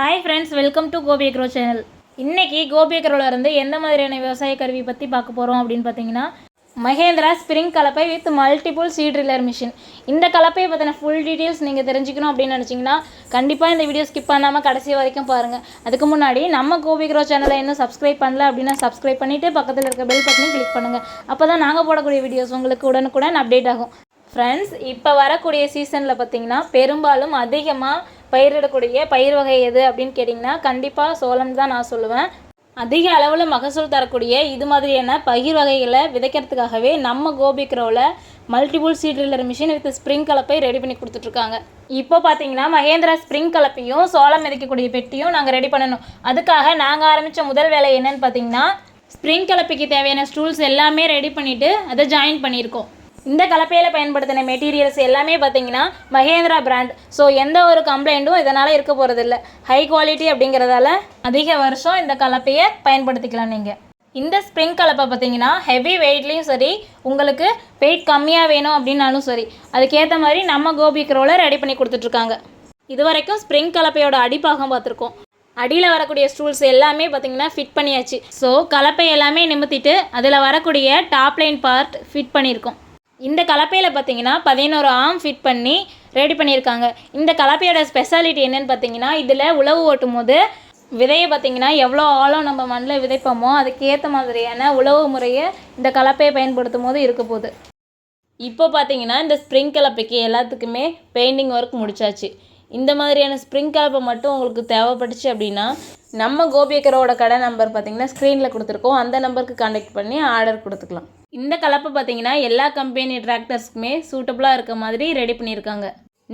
Hi friends welcome to Gopi Agro channel இன்றைக்கி கோபி அக்ரோல இருந்து எந்த மாதிரியான விவசாய கருவி பற்றி பார்க்க போகிறோம் அப்படின்னு பார்த்தீங்கன்னா மகேந்திரா ஸ்ப்ரிங் கலப்பை வித் மல்டிபிள் சீட் மிஷின் இந்த கலப்பையை பற்றின ஃபுல் டீட்டெயில்ஸ் நீங்கள் தெரிஞ்சுக்கணும் அப்படின்னு நினச்சிங்கன்னா கண்டிப்பாக இந்த வீடியோ ஸ்கிப் பண்ணாமல் கடைசி வரைக்கும் பாருங்கள் அதுக்கு முன்னாடி நம்ம கோபி அக்ரோ சேனலை இன்னும் சப்ஸ்கிரைப் பண்ணல அப்படின்னா சப்ஸ்கிரைப் பண்ணிவிட்டு பக்கத்தில் இருக்க பெல் பட்டனையும் கிளிக் பண்ணுங்கள் அப்போ தான் நாங்கள் போடக்கூடிய வீடியோஸ் உங்களுக்கு உடனுக்குடன் அப்டேட் ஆகும். ஃப்ரெண்ட்ஸ் இப்போ வரக்கூடிய சீசனில் பார்த்தீங்கன்னா பெரும்பாலும் அதிகமாக பயிரிடக்கூடிய பயிர் வகை எது அப்படின்னு கேட்டிங்கன்னா கண்டிப்பாக சோளம் தான் நான் சொல்லுவேன். அதிக அளவில் மகசூல் தரக்கூடிய இது மாதிரியான பயிர் வகைகளை விதைக்கிறதுக்காகவே நம்ம கோபிக்ரோவில் multiple seed driller machine with spring கலப்பை ரெடி பண்ணி கொடுத்துட்ருக்காங்க. இப்போ பார்த்தீங்கன்னா மகேந்திரா ஸ்ப்ரிங் கலப்பையும் சோளம் விதைக்கக்கூடிய பெட்டியும் நாங்கள் ரெடி பண்ணணும். அதுக்காக நாங்கள் ஆரம்பித்த முதல் வேலை என்னன்னு பார்த்தீங்கன்னா ஸ்ப்ரிங் கலப்பைக்கு தேவையான ஸ்டூல்ஸ் எல்லாமே ரெடி பண்ணிவிட்டு அதை ஜாயின் பண்ணியிருக்கோம். இந்த கலப்பையில் பயன்படுத்தின மெட்டீரியல்ஸ் எல்லாமே பார்த்தீங்கன்னா மகேந்திரா பிராண்ட் ஸோ எந்த ஒரு கம்ப்ளைண்ட்டும் இதனால் இருக்க போகிறதில்ல ஹை குவாலிட்டி அப்படிங்கிறதால அதிக வருஷம் இந்த கலப்பையை பயன்படுத்திக்கலாம் நீங்கள் இந்த ஸ்ப்ரிங் கலப்பை பார்த்தீங்கன்னா ஹெவி வெயிட்லேயும் சரி உங்களுக்கு வெயிட் கம்மியாக வேணும் அப்படின்னாலும் சரி அதுக்கேற்ற மாதிரி நம்ம கோபி க்ரோவில் ரெடி பண்ணி கொடுத்துட்ருக்காங்க. இது வரைக்கும் ஸ்ப்ரிங் கலப்பையோட அடிப்பாகம் பார்த்துருக்கோம். அடியில் வரக்கூடிய ஸ்டூல்ஸ் எல்லாமே பார்த்தீங்கன்னா ஃபிட் பண்ணியாச்சு. ஸோ கலப்பை எல்லாமே நிமித்திட்டு அதில் வரக்கூடிய டாப் லைன் பார்ட் ஃபிட் பண்ணியிருக்கோம். இந்த கலப்பையில் பார்த்தீங்கன்னா பதினோரு ஆம் ஃபிட் பண்ணி ரெடி பண்ணியிருக்காங்க. இந்த கலப்பையோட ஸ்பெஷாலிட்டி என்னன்னு பார்த்தீங்கன்னா இதில் உழவு ஓட்டும் போது விதையை பார்த்தீங்கன்னா எவ்வளோ ஆழம் நம்ம மண்ணில் விதைப்போமோ அதுக்கேற்ற மாதிரியான உழவு முறையை இந்த கலப்பையை பயன்படுத்தும் போது இருக்க போகுது. இப்போ பார்த்தீங்கன்னா இந்த ஸ்ப்ரிங் கலப்பைக்கு எல்லாத்துக்குமே பெயிண்டிங் ஒர்க் முடிச்சாச்சு. இந்த மாதிரியான ஸ்ப்ரிங் கலப்பை மட்டும் உங்களுக்கு தேவைப்பட்டுச்சு அப்படின்னா நம்ம கோபியக்கரோட கடை நம்பர் பார்த்தீங்கன்னா ஸ்க்ரீனில் கொடுத்துருக்கோம். அந்த நம்பருக்கு கான்டாக்ட் பண்ணி ஆர்டர் கொடுத்துக்கலாம். இந்த கலப்பை பார்த்தீங்கன்னா எல்லா கம்பெனி டிராக்டர்ஸ்க்குமே சூட்டபுளாக இருக்க மாதிரி ரெடி பண்ணியிருக்காங்க.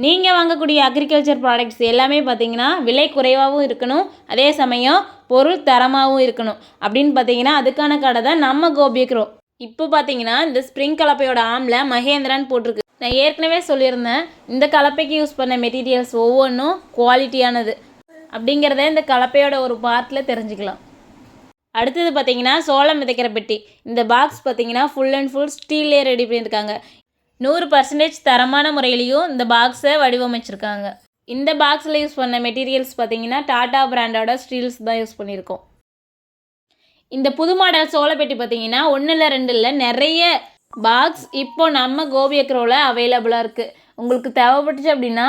நீங்கள் வாங்கக்கூடிய அக்ரிகல்ச்சர் ப்ராடக்ட்ஸ் எல்லாமே பார்த்தீங்கன்னா விலை குறைவாகவும் இருக்கணும். அதே சமயம் பொருள் தரமாகவும் இருக்கணும். அப்படின்னு பார்த்தீங்கன்னா அதுக்கான கடை தான் நம்ம கோபிக்கிறோம். இப்போ பார்த்தீங்கன்னா இந்த ஸ்ப்ரிங் கலப்பையோட ஆமில் மகேந்திரான்னு போட்டிருக்கு. நான் ஏற்கனவே சொல்லியிருந்தேன் இந்த கலப்பைக்கு யூஸ் பண்ண மெட்டீரியல்ஸ் ஒவ்வொன்றும் குவாலிட்டியானது அப்படிங்கிறத இந்த கலப்பையோட ஒரு பார்ட்டில் தெரிஞ்சுக்கலாம். அடுத்தது பார்த்தீங்கன்னா சோளம் விதைக்கிற பெட்டி. இந்த பாக்ஸ் பார்த்தீங்கன்னா ஃபுல் அண்ட் ஃபுல் ஸ்டீல்லே ரெடி பண்ணியிருக்காங்க. நூறு பர்சன்டேஜ் தரமான முறையிலையும் இந்த பாக்ஸை வடிவமைச்சிருக்காங்க. இந்த பாக்ஸில் யூஸ் பண்ண மெட்டீரியல்ஸ் பார்த்தீங்கன்னா டாடா பிராண்டோட ஸ்டீல்ஸ் தான் யூஸ் பண்ணியிருக்கோம். இந்த புது மாடல் சோளப்பெட்டி பார்த்தீங்கன்னா ஒன்றில் இல்லை ரெண்டு இல்லை நிறைய பாக்ஸ் இப்போ நம்ம கோபியக்ரோவில் அவைலபிளாக இருக்குது உங்களுக்கு தேவைப்பட்டுச்சு அப்படின்னா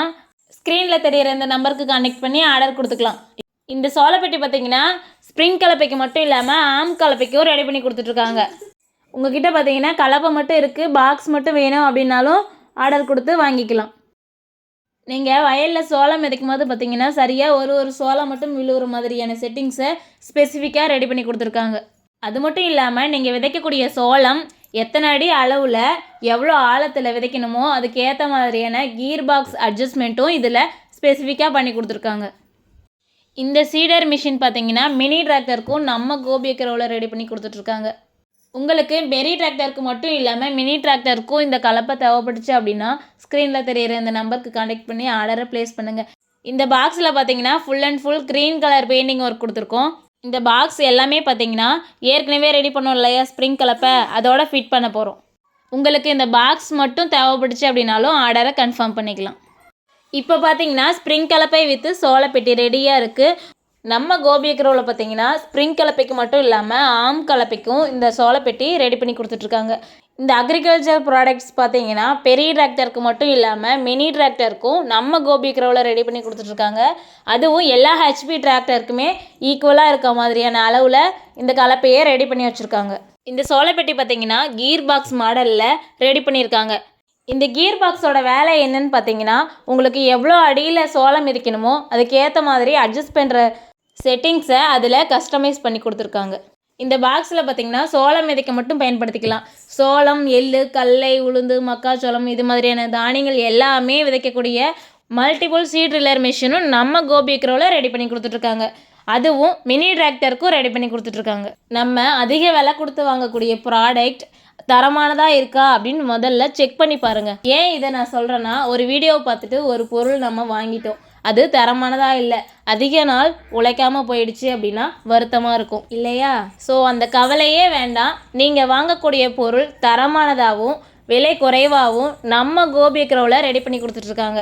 ஸ்க்ரீனில் தெரியிற இந்த நம்பருக்கு கனெக்ட் பண்ணி ஆர்டர் கொடுத்துக்கலாம். இந்த சோளப்பெட்டி பார்த்தீங்கன்னா ஸ்ப்ரிங் கலப்பைக்கு மட்டும் இல்லாமல் ஆம் கலப்பைக்கும் ரெடி பண்ணி கொடுத்துட்ருக்காங்க. உங்ககிட்ட பார்த்தீங்கன்னா கலப்பை மட்டும் இருக்குது பாக்ஸ் மட்டும் வேணும் அப்படின்னாலும் ஆர்டர் கொடுத்து வாங்கிக்கலாம். நீங்கள் வயலில் சோளம் விதைக்கும் போது பார்த்தீங்கன்னா சரியாக ஒரு ஒரு சோளம் மட்டும் விழுகிற மாதிரியான செட்டிங்ஸை ஸ்பெசிஃபிக்காக ரெடி பண்ணி கொடுத்துருக்காங்க. அது மட்டும் இல்லாமல் நீங்கள் விதைக்கக்கூடிய சோளம் எத்தனை அடி அளவில் எவ்வளோ ஆழத்தில் விதைக்கணுமோ அதுக்கேற்ற மாதிரியான கீர் பாக்ஸ் அட்ஜஸ்ட்மெண்ட்டும் இதில் ஸ்பெசிஃபிக்காக பண்ணி கொடுத்துருக்காங்க. இந்த சீடர் மிஷின் பார்த்தீங்கன்னா மினி டிராக்டருக்கும் நம்ம கோபியக்கரோவில் ரெடி பண்ணி கொடுத்துட்ருக்காங்க. உங்களுக்கு பெரிய டிராக்டருக்கு மட்டும் இல்லாமல் மினி டிராக்டருக்கும் இந்த கலப்பை தேவைப்பட்டுச்சு அப்படின்னா ஸ்க்ரீனில் தெரியிற இந்த நம்பருக்கு கான்டெக்ட் பண்ணி ஆர்டரை ப்ளேஸ் பண்ணுங்கள் இந்த பாக்ஸில் பார்த்தீங்கன்னா full and full green colour painting work கொடுத்துருக்கோம். இந்த பாக்ஸ் எல்லாமே பார்த்தீங்கன்னா ஏற்கனவே ரெடி பண்ணோம் இல்லையா ஸ்ப்ரிங் கலப்பை? அதோட ஃபிட் பண்ண போகிறோம் உங்களுக்கு இந்த பாக்ஸ் மட்டும் தேவைப்பட்டுச்சு அப்படின்னாலும் ஆர்டரை கன்ஃபார்ம் பண்ணிக்கலாம். இப்போ பார்த்தீங்கன்னா ஸ்ப்ரிங் கலப்பை வித்து சோளப்பெட்டி ரெடியாக இருக்குது நம்ம கோபி கோபியக்ரோவில் பார்த்தீங்கன்னா ஸ்ப்ரிங் கலப்பைக்கு மட்டும் இல்லாமல் ஆம் கலப்பைக்கும் இந்த சோளப்பெட்டி ரெடி பண்ணி கொடுத்துட்ருக்காங்க. இந்த அக்ரிகல்ச்சர் ப்ராடக்ட்ஸ் பார்த்தீங்கன்னா பெரிய டிராக்டருக்கு மட்டும் இல்லாமல் மினி டிராக்டருக்கும் நம்ம கோபி கோபிக்ரோவில் ரெடி பண்ணி கொடுத்துட்ருக்காங்க. அதுவும் எல்லா ஹெச்பி டிராக்டருக்குமே ஈக்குவலாக இருக்க மாதிரியான அளவில் இந்த கலப்பையை ரெடி பண்ணி வச்சுருக்காங்க. இந்த சோளப்பெட்டி பார்த்தீங்கன்னா கீர் பாக்ஸ் மாடலில் ரெடி பண்ணியிருக்காங்க. இந்த கீர் பாக்ஸோட வேலை என்னன்னு பார்த்தீங்கன்னா உங்களுக்கு எவ்வளோ அடியில் சோளம் மிதிக்கணுமோ அதுக்கேற்ற மாதிரி அட்ஜஸ்ட் பண்ணுற செட்டிங்ஸை அதில் கஸ்டமைஸ் பண்ணி கொடுத்துருக்காங்க. இந்த பாக்ஸில் பார்த்தீங்கன்னா சோளம் விதைக்க மட்டும் பயன்படுத்திக்கலாம். சோளம் எள்ளு கடலை உளுந்து மக்காச்சோளம் இது மாதிரியான தானியங்கள் எல்லாமே விதைக்கக்கூடிய மல்டிபிள் சீட் ட்ரில்லர் மிஷினும் நம்ம கோபிக்ரோவில் ரெடி பண்ணி கொடுத்துட்ருக்காங்க. அதுவும் மினி டிராக்டருக்கும் ரெடி பண்ணி கொடுத்துட்ருக்காங்க. நம்ம அதிக விலை கொடுத்து வாங்கக்கூடிய ப்ராடக்ட் தரமானதாக இருக்கா அப்படின்னு முதல்ல செக் பண்ணி பாருங்கள் ஏன் இதை நான் சொல்கிறேன்னா ஒரு வீடியோவை பார்த்துட்டு ஒரு பொருள் நம்ம வாங்கிட்டோம். அது தரமானதாக இல்லை. அதிக நாள் உழைக்காம போயிடுச்சு அப்படின்னா வருத்தமாக இருக்கும். இல்லையா? ஸோ அந்த கவலையே வேண்டாம். நீங்கள் வாங்கக்கூடிய பொருள் தரமானதாகவும் விலை குறைவாகவும் நம்ம கோபி கோபியக்ரோவில் ரெடி பண்ணி கொடுத்துட்ருக்காங்க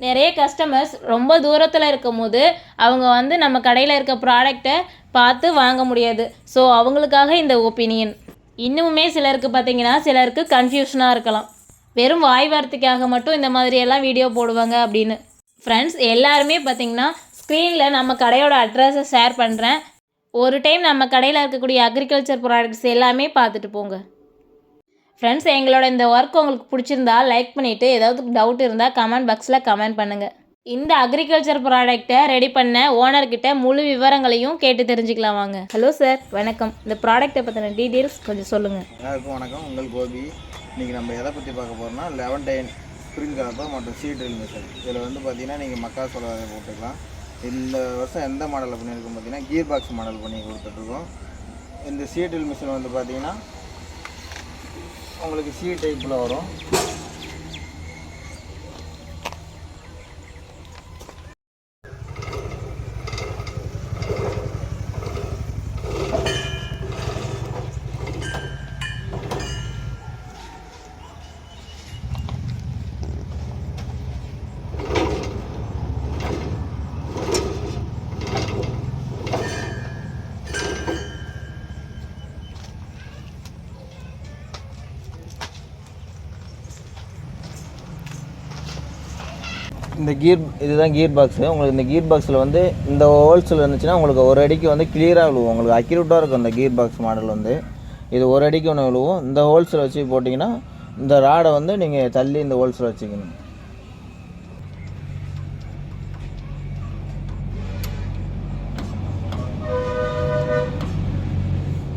நிறைய கஸ்டமர்ஸ் ரொம்ப தூரத்தில் இருக்கும் போது அவங்க வந்து நம்ம கடையில் இருக்க ப்ராடக்டை பார்த்து வாங்க முடியாது. ஸோ அவங்களுக்காக இந்த ஒப்பீனியன் இன்னுமுமே சிலருக்கு பார்த்தீங்கன்னா சிலருக்கு கன்ஃபியூஷனாக இருக்கலாம். வெறும் வாய் வார்த்தைக்காக மட்டும் இந்த மாதிரியெல்லாம் வீடியோ போடுவாங்க அப்படின்னு. ஃப்ரெண்ட்ஸ் எல்லாருமே பார்த்திங்கன்னா ஸ்க்ரீனில் நம்ம கடையோட அட்ரஸை ஷேர் பண்ணுறேன் ஒரு டைம் நம்ம கடையில் இருக்கக்கூடிய அக்ரிகல்ச்சர் ப்ராடக்ட்ஸ் எல்லாமே பார்த்துட்டு போங்க. ஃப்ரெண்ட்ஸ் எங்களோட இந்த ஒர்க் உங்களுக்கு பிடிச்சிருந்தா லைக் பண்ணிவிட்டு ஏதாவது டவுட் இருந்தால் கமெண்ட் பாக்ஸில் கமெண்ட் பண்ணுங்கள் இந்த அக்ரிகல்ச்சர் ப்ராடக்ட்டை ரெடி பண்ண ஓனர்கிட்ட முழு விவரங்களையும் கேட்டு தெரிஞ்சுக்கலாம் வாங்க. ஹலோ சார் வணக்கம். இந்த ப்ராடக்ட்டை பற்றின டீட்டெயில்ஸ் கொஞ்சம் சொல்லுங்கள் எல்லாருக்கும் வணக்கம். உங்கள் கோபி. இன்றைக்கி நம்ம எதை பற்றி பார்க்க போகிறோம்னா லெவன் டைன் ஸ்ப்ரிங் கலப்பை மற்றும் சீட் ட்ரில் மிஷின் இதில் வந்து பார்த்தீங்கன்னா நீங்கள் மக்கா சொல்ல விதை போட்டுக்கலாம். இந்த வருஷம் எந்த மாடலில் பண்ணியிருக்கோம் பார்த்தீங்கன்னா கீர் பாக்ஸ் மாடல் பண்ணி கொடுத்துட்ருக்கோம். இந்த சீட் ட்ரில் மிஷின் வந்து பார்த்தீங்கன்னா உங்களுக்கு சி டைப்பில் வரும். இந்த கீர் இதுதான் கீர் பாக்ஸு உங்களுக்கு இந்த கீர் பாக்ஸில் வந்து இந்த ஹோல்ஸில் இருந்துச்சுன்னா உங்களுக்கு ஒரு அடிக்கு வந்து கிளியராக விழுவும். உங்களுக்கு அக்யூரேட்டாக இருக்கும் இந்த கீர் பாக்ஸ் மாடல் வந்து. இது ஒரு அடிக்கு ஒன்று விழுவும். இந்த ஹோல்ஸில் வச்சு போட்டிங்கன்னா இந்த ராடை வந்து நீங்கள் தள்ளி இந்த ஹோல்ஸில் வச்சுக்கணும்.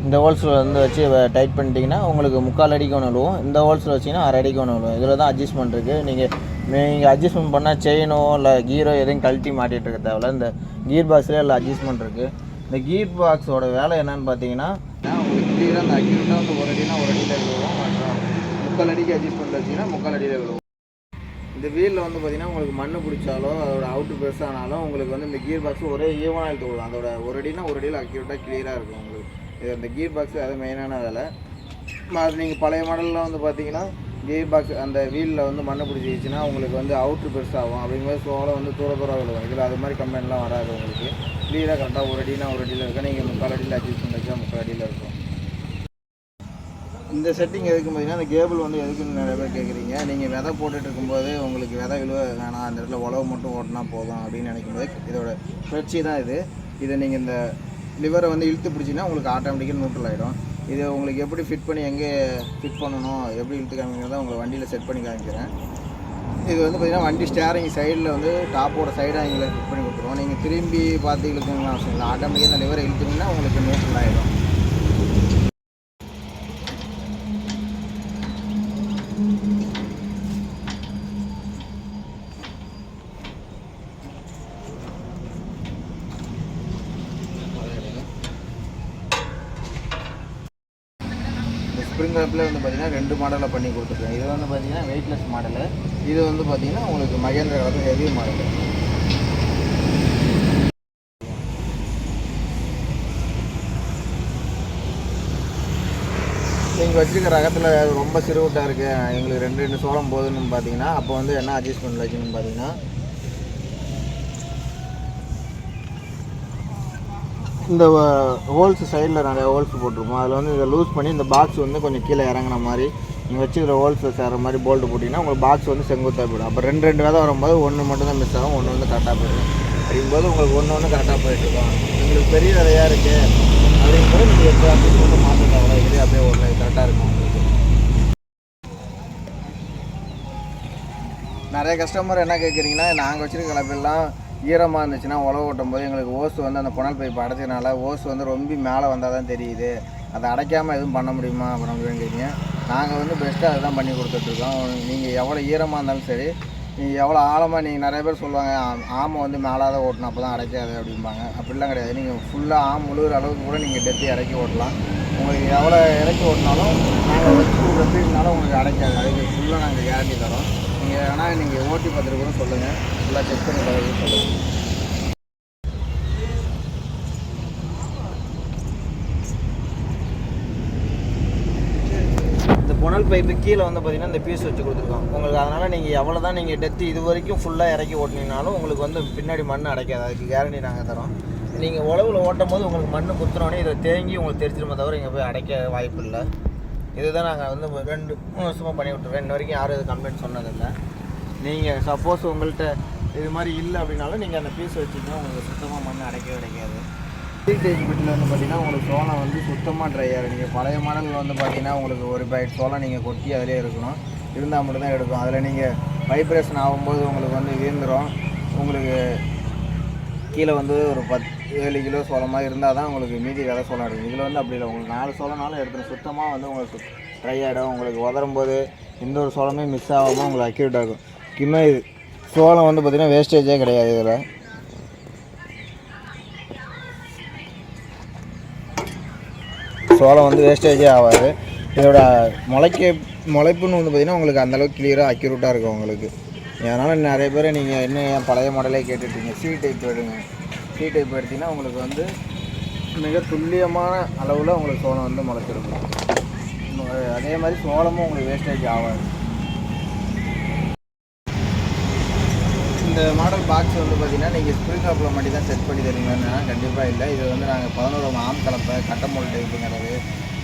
இந்த ஹோல்ஸில் வந்து வச்சு டைட் பண்ணிட்டீங்கன்னா உங்களுக்கு முக்கால் அடிக்கு ஒன்று விழுவும். இந்த ஹோல்ஸில் வச்சிங்கன்னா அரை அடிக்கு ஒன்று விழுவும். இதில் தான் அட்ஜஸ்ட்மெண்ட் இருக்குது நீங்கள் நீங்கள் அட்ஜஸ்ட்மெண்ட் பண்ணால் செயினோ இல்லை கீரோ எதையும் கழட்டி மாட்டிகிட்டு இருக்க தேவையில்ல. இந்த கீர் பாக்ஸ்லேயே இல்லை அட்ஜஸ்ட்மெண்ட் இருக்குது இந்த கீர் பாக்ஸோட வேலை என்னன்னு பார்த்தீங்கன்னா உங்களுக்கு கிளியராக அந்த அக்யூரேட்டாக வந்து ஒரு அடினா ஒரு அடியில் விழுவோம். மற்றும் முக்கால் அடிக்கு அட்ஜஸ்ட் பண்ணுறதுனா முக்கால் அடியில் விழுவோம். இந்த வீலில் வந்து பார்த்தீங்கன்னா உங்களுக்கு மண் பிடிச்சாலோ அதோட அவுட்டு பெருசானாலும் உங்களுக்கு வந்து இந்த கீர் பாக்ஸ் ஒரே ஈவனாக எடுத்து விடும் அதோட ஒரு அடினா ஒரு அடியில் அக்யூரேட்டாக கிளியராக இருக்கும் உங்களுக்கு. இது அந்த கீர் பாக்ஸ் அது மெயினான வேலை. அது நீங்கள் பழைய மாடலில் வந்து பார்த்தீங்கன்னா கீர் பாக்ஸ் அந்த வீலில் வந்து மண்ணை பிடிச்சிச்சுன்னா உங்களுக்கு வந்து அவுட்ரு பெருசாகும் அப்படிங்கும்போது சோளம் வந்து தூர தூரம் விழுவும் இதில் அது மாதிரி கம்பெனிலாம் வராது உங்களுக்கு. கிளியராக கரெக்டாக ஒரு அடினா ஒரு அடியில் இருக்கும் நீங்கள் முக்கால் அடியில் அட்ஜஸ்ட் பண்ணிச்சா முக்கால் அடியில் இருக்கும். இந்த செட்டிங் எதுக்கு பார்த்தீங்கன்னா அந்த கேபிள் வந்து எதுக்குன்னு நிறைய பேர் கேட்குறீங்க நீங்கள் விதை போட்டுட்டு இருக்கும்போது உங்களுக்கு விதை விழுவ வேணாம். அந்த இடத்துல உழவு மட்டும் ஓட்டினா போதும் அப்படின்னு நினைக்கும்போது இதோட சுழற்சி தான் இது. இதை நீங்கள் இந்த லிவரை வந்து இழுத்து பிடிச்சிங்கன்னா உங்களுக்கு ஆட்டோமேட்டிக்காக நியூட்ரல் ஆகிடும் இது உங்களுக்கு எப்படி ஃபிட் பண்ணி எங்கே ஃபிட் பண்ணணும் எப்படி இழுத்து காமிக்கிறதா உங்களை வண்டியில் செட் பண்ணி காமிக்கிறேன். இது வந்து பார்த்திங்கன்னா வண்டி ஸ்டேரிங் சைடில் வந்து டாப்போட சைடாக எங்களை ஃபிட் பண்ணி கொடுத்துருவோம் நீங்கள் திரும்பி பார்த்து இழுக்கணும்னு அவசியம் இல்லை. ஆட்டோமேட்டிக்காக அந்த லிவரை இழுத்துனீங்கன்னா உங்களுக்கு நியூட்ரல் ஆகிடும் இந்த ஸ்ப்ரிங் வந்து பார்த்தீங்கன்னா ரெண்டு மாடலில் பண்ணி கொடுத்துருக்கேன் இது வந்து பார்த்தீங்கன்னா வெயிட்லெஸ் மாடலு இது வந்து பார்த்திங்கன்னா உங்களுக்கு மகேந்திர காலத்து ஹெவி மாடலு நீங்கள் வச்சுருக்க ரகத்தில் ரொம்ப சிறுவிட்டாக இருக்குது எங்களுக்கு ரெண்டு ரெண்டு சோளம் போதுன்னு பார்த்தீங்கன்னா அப்போ வந்து என்ன அட்ஜஸ்ட்மெண்ட் வச்சுன்னு பார்த்தீங்கன்னா இந்த ஹோல்ஸ் சைடில் நிறையா ஹோல்ஸ் போட்டிருப்போம் அதில் வந்து இதை லூஸ் பண்ணி இந்த பாக்ஸ் வந்து கொஞ்சம் கீழே இறங்குன மாதிரி நீங்கள் வச்சுக்கிற ஹோல்ஸில் சேர்கிற மாதிரி போல்ட்டு போட்டிங்கன்னா உங்களுக்கு பாக்ஸ் வந்து செங்குத்தாக போயிடும். அப்போ ரெண்டு ரெண்டு வேதம் வரும்போது ஒன்று மட்டும் தான் மிஸ் ஆகும் ஒன்று வந்து கரெக்டாக போயிடும். அப்படிங்கும்போது உங்களுக்கு ஒன்று ஒன்று கரெக்டாக போயிட்டுருக்கோம் உங்களுக்கு பெரிய விலையாக இருக்குது அப்படிங்கும்போது நீங்கள் எப்போ ஆஃபீஸ் வந்து மாற்ற தவிர இதுலேயே அப்படியே ஒரு கரெக்டாக இருக்கும் உங்களுக்கு. நிறைய கஸ்டமர் என்ன கேட்குறீங்கன்னா நாங்கள் வச்சுருக்க கலப்பெல்லாம் ஈரமாக இருந்துச்சுன்னா உழவு ஓட்டும் போது எங்களுக்கு ஓஸ் வந்து அந்த புனல் பைப் அடைச்சதுனால ஓஸ் வந்து ரொம்ப மேலே வந்தால் தான் தெரியுது. அதை அடைக்காமல் எதுவும் பண்ண முடியுமா? அப்படின்னு கேட்குறீங்க நாங்கள் வந்து பெஸ்ட்டாக அதை தான் பண்ணி கொடுத்துட்ருக்கோம் நீங்கள் எவ்வளோ ஈரமாக இருந்தாலும் சரி நீங்கள் எவ்வளோ ஆழமாக நீங்கள் நிறைய பேர் சொல்லுவாங்க ஆமை வந்து மேலாத ஓட்டணும் அப்போ தான் அடைக்காது அப்படிம்பாங்க. அப்படிலாம் கிடையாது. நீங்கள் ஃபுல்லாக ஆம் முழுகிற அளவுக்கு கூட நீங்கள் டெத்தி இறக்கி ஓட்டலாம். உங்களுக்கு எவ்வளோ இறக்கி ஓட்டினாலும் நாங்கள் வச்சு உங்களுக்கு அடைக்காது. அதுக்கு ஃபுல்லாக நாங்கள் கேரண்டி தரோம் நீங்கள் ஆனால் நீங்கள் ஓட்டி பார்த்துட்டு கூட சொல்லுங்கள் ஃபுல்லாக செக் பண்ணி பார்த்துட்டு சொல்லுங்கள் இந்த புனல் பைப்பு கீழே வந்து பார்த்தீங்கன்னா இந்த பீஸ் வச்சு கொடுத்துருக்கோம் உங்களுக்கு அதனால் நீங்கள் எவ்வளோ தான் நீங்கள் டெத்து இது வரைக்கும் ஃபுல்லாக இறக்கி ஓட்டினீங்கனாலும் உங்களுக்கு வந்து பின்னாடி மண் அடைக்காது. அதுக்கு கேரண்டி நாங்கள் தரோம். நீங்கள் உழவில் ஓட்டும் போது உங்களுக்கு மண் குத்துறோன்னே இதை தேங்கி உங்களுக்கு தெரிஞ்சிருமே தவிர இங்கே போய் அடைக்க வாய்ப்பு இல்லை இதுதான் நாங்கள் வந்து ரெண்டு மூணு வருஷமாக பண்ணி இன்ன வரைக்கும் யாரும் இது கம்ப்ளைண்ட் சொன்னதில்லை. நீங்கள் சப்போஸ் உங்கள்கிட்ட இது மாதிரி இல்லை அப்படின்னாலும் நீங்கள் அந்த பீஸ் வச்சிங்கன்னா உங்களுக்கு சுத்தமாக மண் அடைக்கவே கிடைக்காது ஹீட்டேஜ் பிட்டில் வந்து பார்த்தீங்கன்னா உங்களுக்கு சோளம் வந்து சுத்தமாக ட்ரை ஆகும் நீங்கள் பழைய மாடலில் வந்து பார்த்தீங்கன்னா உங்களுக்கு ஒரு பைட் சோளம் நீங்கள் கொட்டி அதிலே இருக்கணும். இருந்தால் மட்டும்தான் எடுக்கும். அதில் நீங்கள் வைப்ரேஷன் ஆகும்போது உங்களுக்கு வந்து வீழ்ந்துடும் உங்களுக்கு கீழே வந்து ஒரு பத்து ஏழு கிலோ சோளமாக இருந்தால் தான் உங்களுக்கு மீதி விதை சோளம் இருக்கும் இதில் வந்து அப்படி இல்லை. உங்களுக்கு நாலு சோளம்னாலும் எடுத்துடும் சுத்தமாக வந்து உங்களுக்கு ட்ரை ஆகிடும் உங்களுக்கு உதரும் போது எந்த ஒரு சோளமே மிஸ் ஆகாமல் உங்களுக்கு அக்யூரேட் ஆகும் முக்கியமாக இது சோளம் வந்து பார்த்திங்கன்னா வேஸ்டேஜே கிடையாது இதில். சோளம் வந்து வேஸ்டேஜே ஆகாது. இதோட முளைக்க முளைப்புன்னு வந்து பார்த்திங்கன்னா உங்களுக்கு அந்தளவுக்கு கிளியராக அக்யூரேட்டாக இருக்கும் உங்களுக்கு. அதனால் நிறைய பேர் நீங்கள் என்ன ஏன் பழைய மாடலே கேட்டுட்டீங்க? சி டைப் எடுங்க. சி டைப் எடுத்திங்கன்னா உங்களுக்கு வந்து மிக துல்லியமான அளவில் உங்களுக்கு சோளம் வந்து முளைச்சிருக்கும். அதே மாதிரி சோளமும் உங்களுக்கு வேஸ்டேஜ் ஆகாது. இந்த மாடல் பாக்ஸ் வந்து பார்த்தீங்கன்னா நீங்கள் ஸ்ப்ரிங் காப்பில் மட்டும் தான் செட் பண்ணி தருவீங்கன்னா கண்டிப்பாக இல்லை. இது வந்து நாங்கள் பதினோரு ஆம் கலப்பை கட்டமோல் டைப்புங்கிறது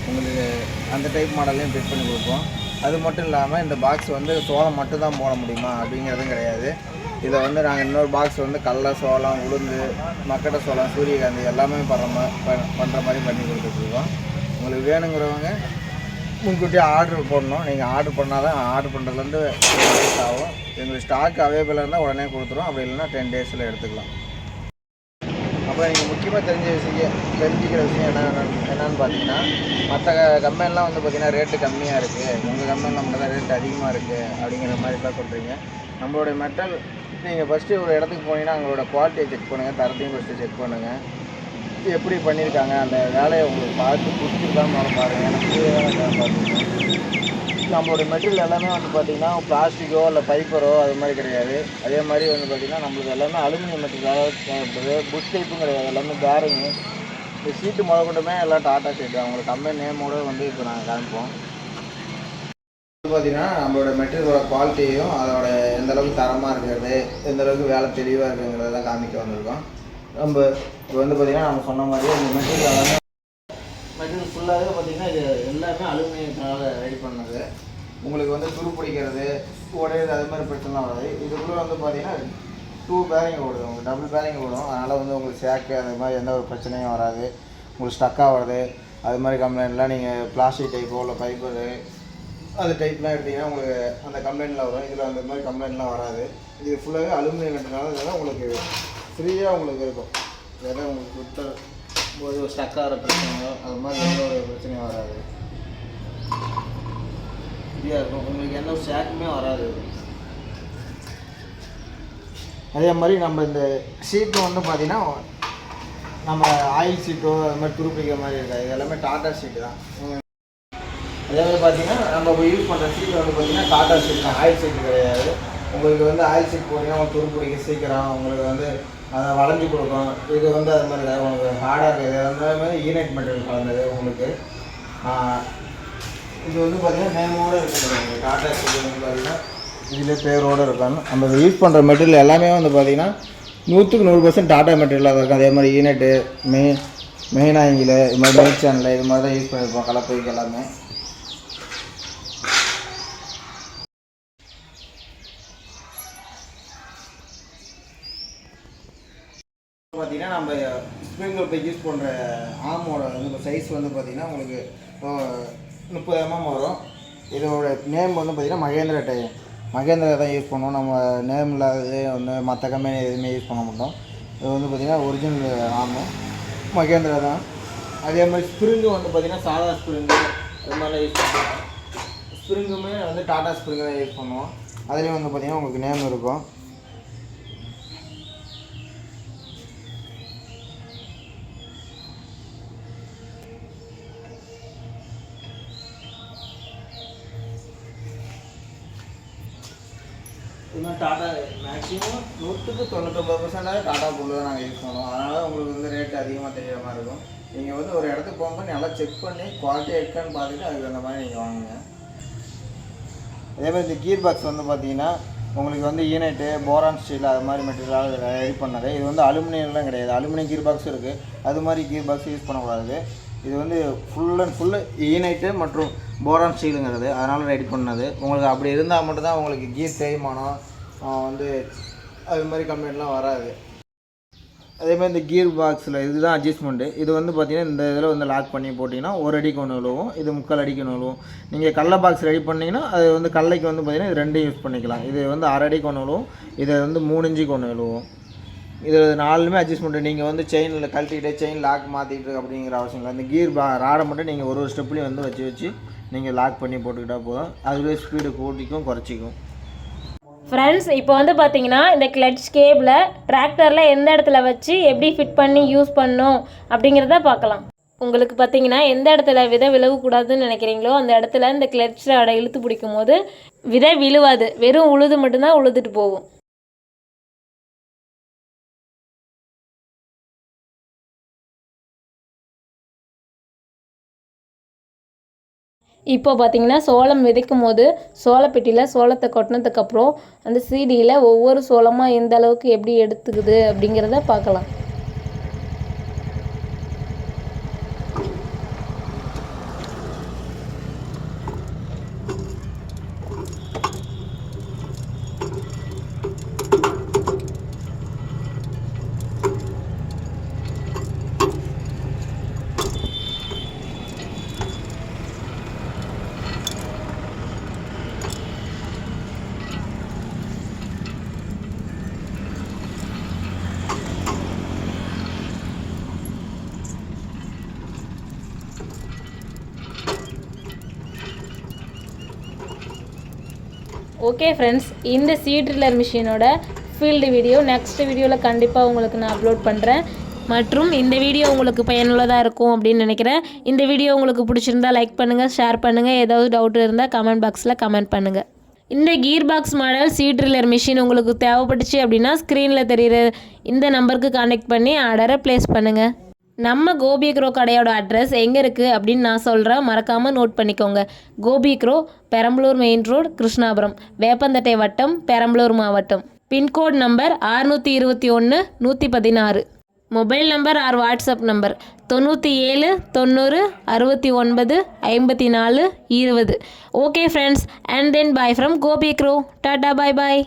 உங்களுக்கு அந்த டைப் மாடல்லையும் ஃபிட் பண்ணி கொடுப்போம். அது மட்டும் இல்லாமல் இந்த பாக்ஸ் வந்து சோளம் மட்டும் தான் போட முடியுமா அப்படிங்கிறதும் கிடையாது. இதை வந்து நாங்கள் இன்னொரு பாக்ஸ் வந்து கடல சோளம் உளுந்து மக்கட்ட சோளம் சூரியகாந்தி எல்லாமே பண்ணுற மாதிரி பண்ணுற மாதிரி பண்ணி கொடுத்துட்ருக்கோம் உங்களுக்கு வேணுங்கிறவங்க முன்கூட்டியே ஆர்டர் போடணும். நீங்கள் ஆர்டர் பண்ணால் தான் ஆர்டர் பண்ணுறதுலேருந்து ஆகும். எங்களுக்கு ஸ்டாக் அவைலபிளாக இருந்தால் உடனே கொடுத்துரும் அப்படி இல்லைன்னா டென் டேஸில் எடுத்துக்கலாம். அப்புறம் நீங்கள் முக்கியமாக தெரிஞ்ச விஷயம் தெரிஞ்சுக்கிற விஷயம் என்ன என்னன்னு பார்த்தீங்கன்னா மற்ற கம்பெனிலாம் வந்து பார்த்தீங்கன்னா ரேட்டு கம்மியாக இருக்குது உங்கள் கம்பெனியில் மட்டும் தான் ரேட் அதிகமாக இருக்குது அப்படிங்கிற மாதிரி தான் சொல்கிறீங்க நம்மளுடைய மெட்டல் நீங்கள் ஃபஸ்ட்டு ஒரு இடத்துக்கு போனீங்கன்னா அவங்களோட குவாலிட்டியை செக் பண்ணுங்கள் தரத்தையும் ஃபஸ்ட்டு செக் பண்ணுங்கள் எப்படி பண்ணியிருக்காங்க அந்த வேலையை உங்களுக்கு பார்த்து பிடிச்சிருக்கான்னு பாருங்கள் எனக்கு புரியவே பார்த்துக்கோங்க. நம்மளோட மெட்டீரியல் எல்லாமே வந்து பார்த்திங்கன்னா பிளாஸ்டிக்கோ இல்லை பைப்பரோ அது மாதிரி கிடையாது. அதே மாதிரி வந்து பார்த்திங்கன்னா நம்மளுக்கு எல்லாமே அலுமினியம் மெட்டீரியலாக தேவைப்படுது புஷ் டைப்பும் கிடையாது. எல்லாமே பேரிங்கு இந்த சீட்டு முதற்கொண்டுமே எல்லாம் டாட்டா சீட்டு அவங்களோட கம்பெனி நேமோட வந்து இப்போ நாங்கள் காமிப்போம். பார்த்தீங்கன்னா நம்மளோட மெட்டீரியலோட குவாலிட்டியும் அதோட எந்த அளவுக்கு தரமாக இருக்கிறது எந்த அளவுக்கு வேலை தெளிவாக இருக்குங்கிறத காமிக்க வந்திருக்கோம். நம்ம இப்போ வந்து பார்த்திங்கன்னா நம்ம சொன்ன மாதிரி இந்த மெட்டீரியல் எல்லாமே மெட்டீரியல் ஃபுல்லாகவே பார்த்தீங்கன்னா இது எல்லாமே அலுமினியத்தினால ரெடி பண்ணது. உங்களுக்கு வந்து துரு பிடிக்கிறது உடையிறது அது மாதிரி பிரச்சனைலாம் வராது. இதுக்குள்ளே வந்து பார்த்தீங்கன்னா டூ பேரிங் ஓடுது. உங்களுக்கு டபுள் பேரிங் ஓடும். அதனால் வந்து உங்களுக்கு சேக்கு அது மாதிரி எந்த ஒரு பிரச்சனையும் வராது. உங்களுக்கு ஸ்டக் ஆகிறது அது மாதிரி கம்ப்ளைண்ட்லாம் நீங்கள் பிளாஸ்டிக் டைப்போ இல்லை பைப்பரு அந்த டைப்லாம் எடுத்தீங்கன்னா உங்களுக்கு அந்த கம்ப்ளைண்ட்லாம் வரும். இதில் அந்த மாதிரி கம்ப்ளைண்ட்லாம் வராது. இது ஃபுல்லாகவே அலுமினியம் கட்டுனால இதெல்லாம் உங்களுக்கு ஃப்ரீயாக உங்களுக்கு இருக்கும். எதாவது உங்களுக்கு கொடுத்த போது ஸ்டக் ஆகிற பிரச்சனையோ அது மாதிரி எந்த ஒரு பிரச்சனையும் வராது. ஃப்ரீயாக இருக்கும். உங்களுக்கு எந்த ஷேக்குமே வராது. அதே மாதிரி நம்ம இந்த சீட்டு வந்து பார்த்திங்கன்னா நம்ம ஆயில் சீட்டோ அது மாதிரி துருப்பிடிக்கிற மாதிரி இருக்காது இது எல்லாமே டாட்டா சீட்டு தான். அதே மாதிரி பார்த்தீங்கன்னா நம்ம இப்போ யூஸ் பண்ணுற சீட்டு வந்து பார்த்தீங்கன்னா டாட்டா சீட் தான். ஆயில் சீட்டு கிடையாது. உங்களுக்கு வந்து ஆயில் சீட் போட்டிங்கன்னா உங்களுக்கு சீக்கிரம் உங்களுக்கு வந்து அதை வளைஞ்சு கொடுக்கும். இது வந்து அது மாதிரி இல்லை. உங்களுக்கு ஹார்டாக இருக்குது அந்த மாதிரி ஈனட் மெட்டீரியல் கலந்தது உங்களுக்கு. இது வந்து பார்த்தீங்கன்னா நேமோடு இருக்குது உங்களுக்கு டாட்டா சீட் வந்து பார்த்தீங்கன்னா இதில் பேரோடு இருக்காங்க. நம்ம யூஸ் பண்ணுற மெட்டீரியல் எல்லாமே வந்து பார்த்திங்கன்னா நூற்றுக்கு நூறு பர்சன்ட் டாட்டா மெட்டீரியலாக இருக்கும் அதே மாதிரி ஈனட்டு மெயின் மெயின் இது மாதிரி மெயின் சேனல் இது மாதிரி தான் யூஸ் பண்ணியிருப்போம் கலப்பைக்கு எல்லாமே. பார்த்தீங்கன்னா நம்ம ஸ்ப்ரிங் போய் யூஸ் பண்ணுற ஆமோட வந்து சைஸ் வந்து பார்த்திங்கன்னா உங்களுக்கு முப்பது எம்எம் வரும். இதோட நேம் வந்து பார்த்திங்கன்னா மகேந்திரா டயர் மகேந்திரா தான் யூஸ் பண்ணுவோம். நம்ம நேம் இல்லாதது வந்து மற்ற கம்பெனி எதுவுமே யூஸ் பண்ண மாட்டோம். இது வந்து பார்த்திங்கன்னா ஒரிஜினல் ஆமு. மகேந்திரா தான். அதே மாதிரி ஸ்ப்ரிங்கு வந்து பார்த்திங்கன்னா சாதா ஸ்ப்ரிங்கு அது மாதிரிலாம் யூஸ் பண்ணுவோம். ஸ்ப்ரிங்குமே வந்து டாடா ஸ்ப்ரிங்கு தான் யூஸ் பண்ணுவோம். அதுலேயும் வந்து பார்த்திங்கன்னா உங்களுக்கு நேம் இருக்கும். இன்னும் டாடா மேக்ஸிமம் நூற்றுக்கு தொண்ணூத்தொம்பது பர்சன்டாக டாடா பொருள் தான் நாங்கள் யூஸ் பண்ணுவோம். அதனால் உங்களுக்கு வந்து ரேட் அதிகமாக தெரியுற மாதிரி இருக்கும். நீங்கள் வந்து ஒரு இடத்துக்கு போகும்போது நல்லா செக் பண்ணி குவாலிட்டியாக இருக்கான்னு பார்த்துட்டு அதுக்கு அந்த மாதிரி நீங்கள் வாங்குங்க. அதே மாதிரி இந்த கீர் பாக்ஸ் வந்து பார்த்தீங்கன்னா உங்களுக்கு வந்து ஈனைட்டு போரான் ஸ்டீல் அது மாதிரி மெட்டீரியலால் ரெடி பண்ணது. இது வந்து அலுமினியம்லாம் கிடையாது. அலுமினியம் கீர் பாக்ஸ் இருக்குது அது மாதிரி கீர் பாக்ஸ் யூஸ் பண்ணக்கூடாது. இது வந்து ஃபுல் அண்ட் ஃபுல்லு ஈனைட்டு மற்றும் போரான் ஸ்டீலுங்கிறது அதனால் ரெடி பண்ணது. உங்களுக்கு அப்படி இருந்தால் மட்டும்தான் உங்களுக்கு கீர் தேய்மானம் வந்து அது மாதிரி கம்ப்ளைண்ட்லாம் வராது. அதேமாதிரி இந்த கீர் பாக்ஸில் இதுதான் அட்ஜஸ்ட்மெண்ட்டு இது வந்து பார்த்திங்கன்னா இந்த இதில் வந்து லாக் பண்ணி போட்டிங்கன்னா ஒரு அடிக்கு ஒன்று விழுவும். இது முக்கால் அடிக்கு ஒன்று விழுவும். நீங்கள் கடலை பாக்ஸ் ரெடி பண்ணிங்கன்னா அது வந்து கடலைக்கு வந்து பார்த்தீங்கன்னா இது ரெண்டையும் யூஸ் பண்ணிக்கலாம். இது வந்து அரை அடிக்கு ஒன்று விழுவும். இது வந்து மூணு இன்ச்சுக்கு ஒன்று விழுவும். இது நாலுமே அட்ஜஸ்ட்மெண்ட்டு நீங்கள் வந்து செயினில் கழட்டிட்டு செயின் லாக் மாற்றிட்டு அப்படிங்கிற அவசியம் இல்லை. இந்த கீர் பா ராடை மட்டும் நீங்கள் ஒரு ஒரு ஸ்டெப்லேயும் வந்து வச்சு வச்சு நீங்கள் லாக் பண்ணி போட்டுக்கிட்டால் போதும். அதுவே ஸ்பீடு கூட்டிக்கும் குறைச்சிக்கும். ஃப்ரெண்ட்ஸ் இப்போ வந்து பார்த்தீங்கன்னா இந்த கிளட்ச் கேபிளை டிராக்டரில் எந்த இடத்துல வச்சு எப்படி ஃபிட் பண்ணி யூஸ் பண்ணும் அப்படிங்கிறத பார்க்கலாம் உங்களுக்கு பார்த்தீங்கன்னா எந்த இடத்துல விதை விலகக்கூடாதுன்னு நினைக்கிறீங்களோ அந்த இடத்துல இந்த கிளட்ச் ராடை இழுத்து பிடிக்கும் போது விதை விழுவாது. வெறும் உழுது மட்டும்தான் உழுதுட்டு போகும். இப்போ பார்த்தீங்கன்னா சோளம் விதைக்கும் போது சோளப்பெட்டியில் சோளத்தை கொட்டினதுக்கப்புறம் அந்த சீடியில் ஒவ்வொரு சோளமாக எந்த அளவுக்கு எப்படி எடுத்துக்குது அப்படிங்கிறத பார்க்கலாம். ஓகே ஃப்ரெண்ட்ஸ் இந்த சீட் ட்ரில்லர் மிஷினோட ஃபீல்டு வீடியோ நெக்ஸ்ட் வீடியோவில் கண்டிப்பாக உங்களுக்கு நான் அப்லோட் பண்ணுறேன் மற்றும் இந்த வீடியோ உங்களுக்கு பயனுள்ளதாக இருக்கும் அப்படின்னு நினைக்கிறேன். இந்த வீடியோ உங்களுக்கு பிடிச்சிருந்தா லைக் பண்ணுங்கள் ஷேர் பண்ணுங்கள் ஏதாவது டவுட் இருந்தால் கமெண்ட் பாக்ஸில் கமெண்ட் பண்ணுங்கள் இந்த gear box model seed driller machine உங்களுக்கு தேவைப்பட்டுச்சு அப்படின்னா ஸ்க்ரீனில் தெரிகிற இந்த நம்பருக்கு கான்டெக்ட் பண்ணி ஆர்டரை ப்ளேஸ் பண்ணுங்கள் நம்ம கோபி க்ரோ கடையோட அட்ரஸ் எங்கே இருக்குது அப்படின்னு நான் சொல்கிறேன் மறக்காமல் நோட் பண்ணிக்கோங்க. Gopi Grow Perambalur main road Krishnapuram. Veppanthattai வட்டம் பெரம்பலூர் மாவட்டம். பின்கோட் நம்பர் ஆறுநூற்றி இருபத்தி ஒன்று நூற்றி பதினாறு. Mobile number or WhatsApp number தொண்ணூற்றி ஏழு தொண்ணூறு அறுபத்தி ஒன்பது ஐம்பத்தி நாலு இருபது. Okay friends and then bye from Gopi Grow. Tata bye bye